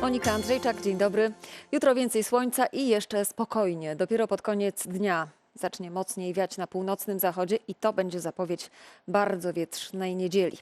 Monika Andrzejczak, dzień dobry. Jutro więcej słońca i jeszcze spokojnie. Dopiero pod koniec dnia zacznie mocniej wiać na północnym zachodzie i to będzie zapowiedź bardzo wietrznej niedzieli.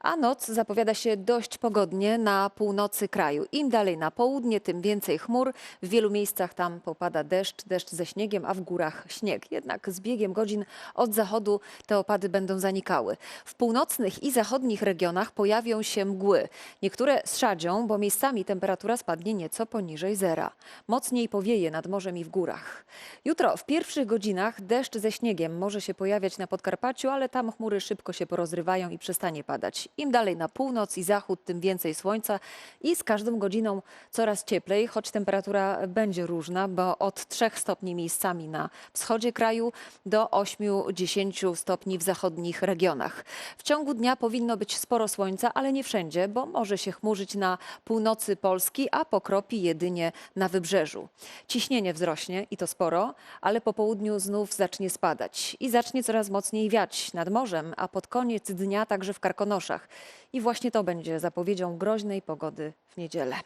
A noc zapowiada się dość pogodnie na północy kraju. Im dalej na południe, tym więcej chmur. W wielu miejscach tam popada deszcz, deszcz ze śniegiem, a w górach śnieg. Jednak z biegiem godzin od zachodu te opady będą zanikały. W północnych i zachodnich regionach pojawią się mgły. Niektóre zszadzią, bo miejscami temperatura spadnie nieco poniżej zera. Mocniej powieje nad morzem i w górach. Jutro w pierwszych godzinach deszcz ze śniegiem może się pojawiać na Podkarpaciu, ale tam chmury szybko się porozrywają i przestanie padać. Im dalej na północ i zachód, tym więcej słońca i z każdą godziną coraz cieplej, choć temperatura będzie różna, bo od 3 stopni miejscami na wschodzie kraju do 8-10 stopni w zachodnich regionach. W ciągu dnia powinno być sporo słońca, ale nie wszędzie, bo może się chmurzyć na północy Polski, a pokropi jedynie na wybrzeżu. Ciśnienie wzrośnie i to sporo, ale po południu znów zacznie spadać i zacznie coraz mocniej wiać nad morzem, a pod koniec dnia także w Karkonoszach. I właśnie to będzie zapowiedzią groźnej pogody w niedzielę.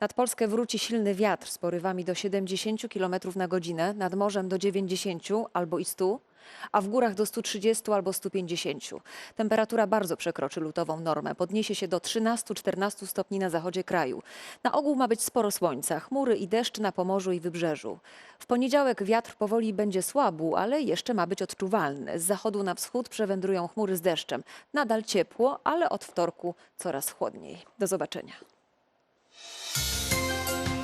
Nad Polskę wróci silny wiatr z porywami do 70 km na godzinę, nad morzem do 90 albo i 100, a w górach do 130 albo 150. Temperatura bardzo przekroczy lutową normę. Podniesie się do 13-14 stopni na zachodzie kraju. Na ogół ma być sporo słońca, chmury i deszcz na Pomorzu i Wybrzeżu. W poniedziałek wiatr powoli będzie słabł, ale jeszcze ma być odczuwalny. Z zachodu na wschód przewędrują chmury z deszczem. Nadal ciepło, ale od wtorku coraz chłodniej. Do zobaczenia.